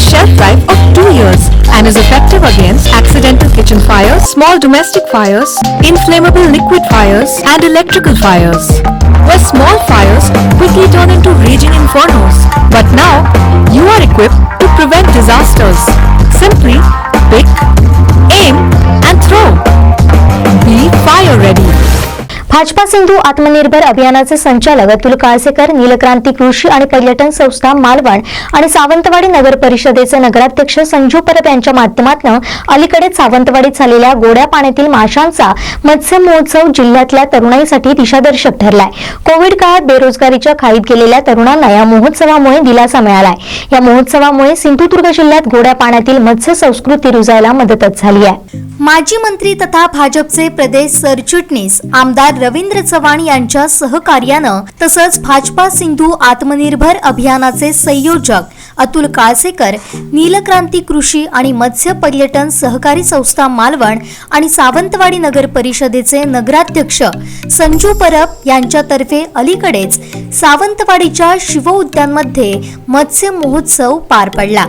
a shelf life of 2 years and is effective against accidental kitchen fires, small domestic fires, inflammable liquid fires, and electrical fires. Where small fires quickly turn into raging infernos. But now, you are equipped to prevent disasters. Simply pick, aim, and throw. Be fire ready. Bhajpa Sindhu आत्मनिर्भर अभियानाचे संचालक अतुल काळसेकर नीलक्रांती कृषी आणि पर्यटन संस्था मालवण आणि सावंतवाडी नगर परिषदेचे नगराध्यक्ष संजू परब यांच्या माध्यमातून अलीकडेच सावंतवाडीत झालेल्या गोड्या पाण्यातील माशांचा मत्स्य महोत्सव जिल्ह्यातल्या तरुणाईसाठी दिशादर्शक ठरलाय. कोविड काळात बेरोजगारीच्या खाईत गेलेल्या तरुणांना या महोत्सवामुळे दिलासा मिळालाय. या महोत्सवामुळे सिंधुदुर्ग जिल्ह्यात गोड्या पाण्यातील मत्स्य संस्कृती रुजायला मदतच झाली आहे. माजी मंत्री तथा भाजपचे प्रदेश सरचिटणीस आमदार रवींद्र चव्हाण यांच्या सहकार्यानं तसंच भाजपा सिंधू आत्मनिर्भर अभियानाचे संयोजक अतुल काळसेकर नीलक्रांती कृषी आणि मत्स्य पर्यटन सहकारी संस्था मालवण आणि सावंतवाडी नगर परिषदेचे नगराध्यक्ष संजू परब यांच्यातर्फे अलीकडेच सावंतवाडीच्या शिव उद्यानमध्ये मत्स्य महोत्सव पार पडला.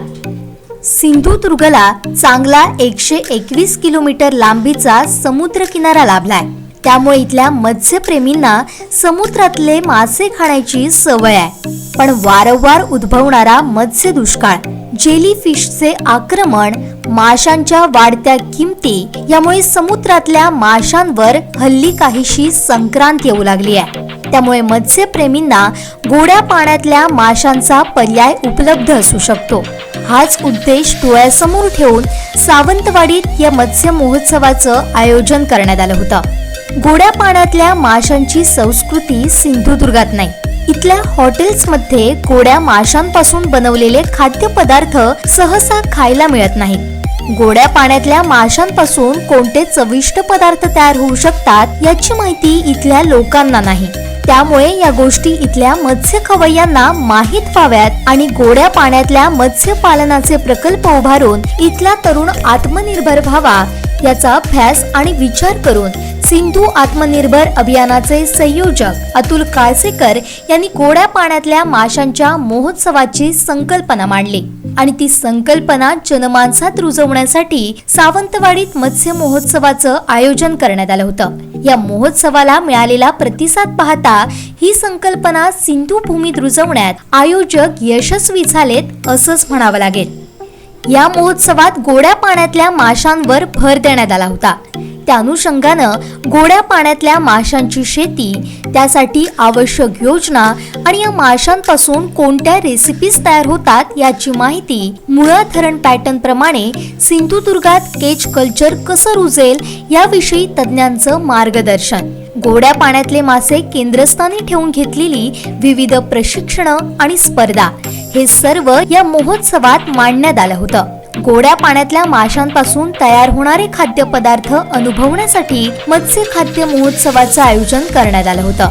सिंधुदुर्गला चांगला एकशे एकवीस किलोमीटर लांबीचा समुद्र किनारा लाभलाय. त्यामुळे इथल्या मत्स्यप्रेमींना समुद्रातले मासे खाण्याची सवय आहे. पण वारंवार उद्भवणारा मत्स्य दुष्काळ जेली फिशचे आक्रमण माशांच्या वाढत्या किमती यामुळे समुद्रातल्या माशांवर हल्ली काहीशी संक्रांत येऊ लागली आहे. त्यामुळे मत्स्यप्रेमींना गोड्या पाण्यातल्या माशांचा पर्याय उपलब्ध असू शकतो. हाच उद्देश डोळ्यासमोर ठेवून सावंतवाडीत या मत्स्य महोत्सवाचं आयोजन करण्यात आलं होतं. गोड्या पाण्यातल्या माशांची संस्कृती सिंधुदुर्गात नाही. इथल्या हॉटेल्समध्ये गोड्या माशांपासून बनवलेले खाद्यपदार्थ सहसा खायला मिळत नाहीत गोड्या पाण्यातल्या माशांपासून कोणते चविष्ट पदार्थ तयार होऊ शकतात याची माहिती इथल्या लोकांना नाही. त्यामुळे या गोष्टी इथल्या मत्स्य खवय्यांना माहीत व्हाव्यात आणि गोड्या पाण्यातल्या मत्स्य पालनाचे प्रकल्प उभारून इथला तरुण आत्मनिर्भर व्हावा याचा अभ्यास आणि विचार करून सिंधू आत्मनिर्भर अभियानाचे संयोजक अतुल काळसेकर यांनी गोड्या पाण्यातल्या माशांच्या महोत्सवाची संकल्पना मांडली. आणि ती संकल्पना जनमानसात रुजवण्यासाठी सावंतवाडीत मत्स्य महोत्सवाचं आयोजन करण्यात आलं होतं. या महोत्सवाला मिळालेला प्रतिसाद पाहता ही संकल्पना सिंधू भूमीत रुजवण्यात आयोजक यशस्वी झालेत असंच म्हणावं लागेल. या महोत्सवात गोड्या पाण्यातल्या माशांवर भर देण्यात आला होता. त्या अनुषंगानं गोड्या पाण्यातल्या माशांची शेती त्यासाठी आवश्यक योजना आणि या माशांपासून कोणत्या रेसिपीज तयार होतात याची माहिती मुळा धरण पॅटर्न प्रमाणे सिंधुदुर्गात केच कल्चर कसं रुजेल याविषयी तज्ज्ञांचं मार्गदर्शन. गोड्या पाण्यातले मासे केंद्रस्थानी ठेवून घेतलेली विविध प्रशिक्षण आणि स्पर्धा. हे सर्व या महोत्सवात मांडण्यात आलं होतं. गोड्या पाण्यातल्या माशांपासून तयार होणारे खाद्यपदार्थ अनुभवण्यासाठी मत्स्य खाद्य महोत्सवाचं आयोजन करण्यात आलं होतं.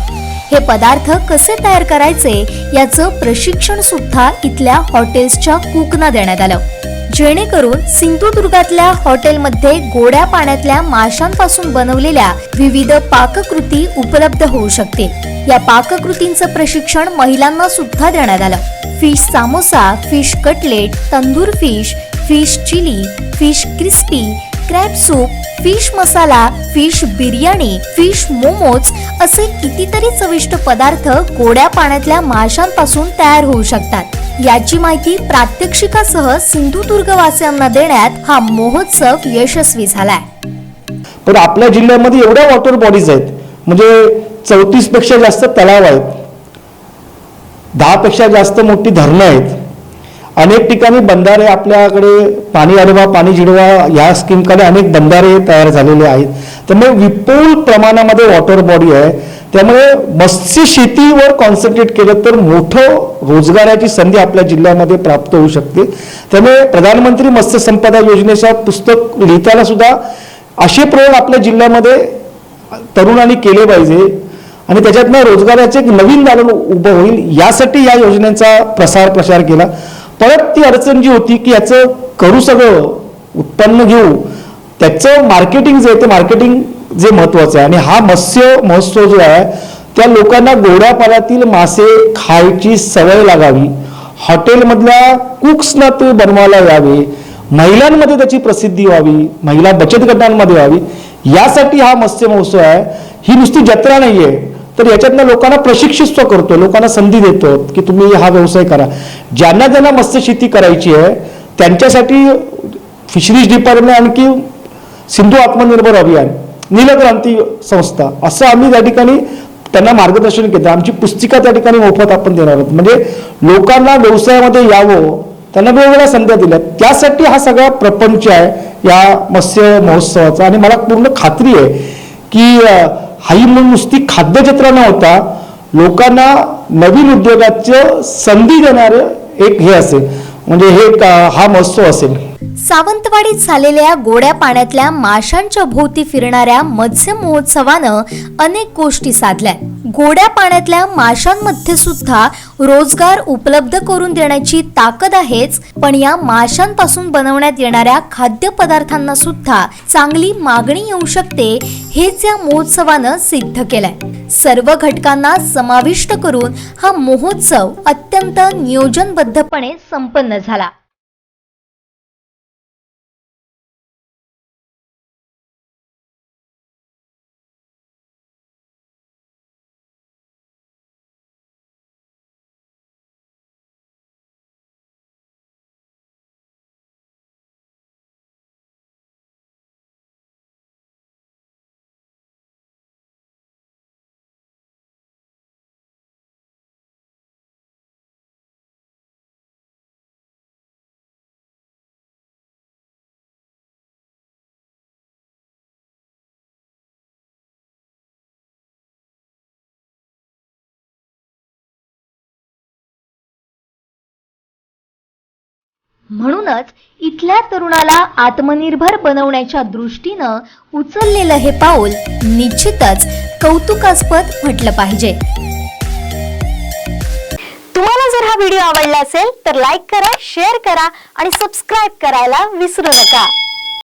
हे पदार्थ कसे तयार करायचे याचं प्रशिक्षण सुद्धा इथल्या हॉटेल्सच्या कुकना देण्यात आलं. जेणेकरून सिंधुदुर्गातल्या हॉटेलमध्ये गोड्या पाण्यातल्या माशांपासून बनवलेल्या विविध पाककृती उपलब्ध होऊ शकतील. या पाककृतींचं प्रशिक्षण महिलांना सुद्धा देण्यात आलं. Fish samosa fish cutlet tandoor fish fish chilli fish crispy crab soup fish masala fish biryani fish momos असे कितीतरी चविष्ट पदार्थ गोड्या पाण्यातल्या माशांपासून तयार होऊ शकतात. याची माहिती प्रात्यक्षिकासह सिंधुदुर्गवासियांना देण्यात हा महोत्सव यशस्वी झालाय. पण आपल्या जिल्ह्यामध्ये एवढ्या वॉटर बॉडीज आहेत. म्हणजे चौतीसपेक्षा जास्त तलाव आहेत. दहापेक्षा जास्त मोठी धरणं आहेत. अनेक ठिकाणी बंधारे आपल्याकडे पाणी अडवा पाणी जिडवा या स्कीमकडे अनेक बंधारे तयार झालेले आहेत. त्यामुळे विपुल प्रमाणामध्ये वॉटर बॉडी आहे. त्यामुळे मत्स्य शेतीवर कॉन्सन्ट्रेट केलं तर मोठं रोजगाराची संधी आपल्या जिल्ह्यामध्ये प्राप्त होऊ शकते. त्यामुळे प्रधानमंत्री मत्स्य संपदा योजनेच्या पुस्तक लिहिताना सुद्धा असे प्रयोग आपल्या जिल्ह्यामध्ये तरुणांनी केले पाहिजे आणि त्याच्यातनं रोजगाराचे एक नवीन दालन उभं होईल. यासाठी या योजनेचा प्रसार प्रसार केला. परत ती अडचण जी होती की याचं करू सगळं उत्पन्न घेऊ त्याचं मार्केटिंग जे आहे ते मार्केटिंग जे महत्वाचं आहे. आणि हा मत्स्य महोत्सव जो आहे त्या लोकांना गोड्या पाण्यातील मासे खायची सवय लागावी. हॉटेलमधल्या कुक्सना ते बनवायला यावे. महिलांमध्ये त्याची प्रसिद्धी व्हावी. महिला बचत गटांमध्ये व्हावी. यासाठी हा मत्स्य महोत्सव आहे. ही नुसती जत्रा नाही आहे तर याच्यातनं लोकांना प्रशिक्षित करतो लोकांना संधी देतो की तुम्ही हा व्यवसाय करा. ज्यांना ज्यांना मत्स्य शेती करायची आहे त्यांच्यासाठी फिशरीज डिपार्टमेंट आणखी सिंधू आत्मनिर्भर अभियान नीलक्रांती संस्था असं आम्ही त्या ठिकाणी त्यांना मार्गदर्शन केलं. आमची पुस्तिका त्या ठिकाणी मोफत आपण देणार आहोत. म्हणजे लोकांना व्यवसायामध्ये यावं त्यांना वेगवेगळ्या संध्या दिल्या. त्यासाठी हा सगळा प्रपंच आहे या मत्स्य महोत्सवाचा. आणि मला पूर्ण खात्री आहे की हाही म्हणून नुसती खाद्यजत्रा न होता लोकांना नवीन उद्योगाचं संधी देणारं एक हे असेल. म्हणजे हे एक, हा महोत्सव असेल. सावंतवाडीत झालेल्या गोड्या पाण्यातल्या माशांच्या भोवती फिरणाऱ्या मत्स्य महोत्सवानं अनेक गोष्टी साधल्या. गोड्या पाण्यातल्या माशांमध्ये सुद्धा रोजगार उपलब्ध करून देण्याची ताकद आहेच पण या माशांपासून बनवण्यात येणाऱ्या खाद्यपदार्थांना सुद्धा चांगली मागणी येऊ शकते हेच या महोत्सवानं सिद्ध केलंय. सर्व घटकांना समाविष्ट करून हा महोत्सव अत्यंत नियोजनबद्धपणे संपन्न झाला. म्हणूनच इथल्या तरुणाला आत्मनिर्भर बनवण्याच्या दृष्टीनं उचललेलं हे पाऊल निश्चितच कौतुकास्पद म्हटलं पाहिजे. तुम्हाला जर हा व्हिडिओ आवडला असेल तर लाईक करा शेअर करा आणि सबस्क्राईब करायला विसरू नका.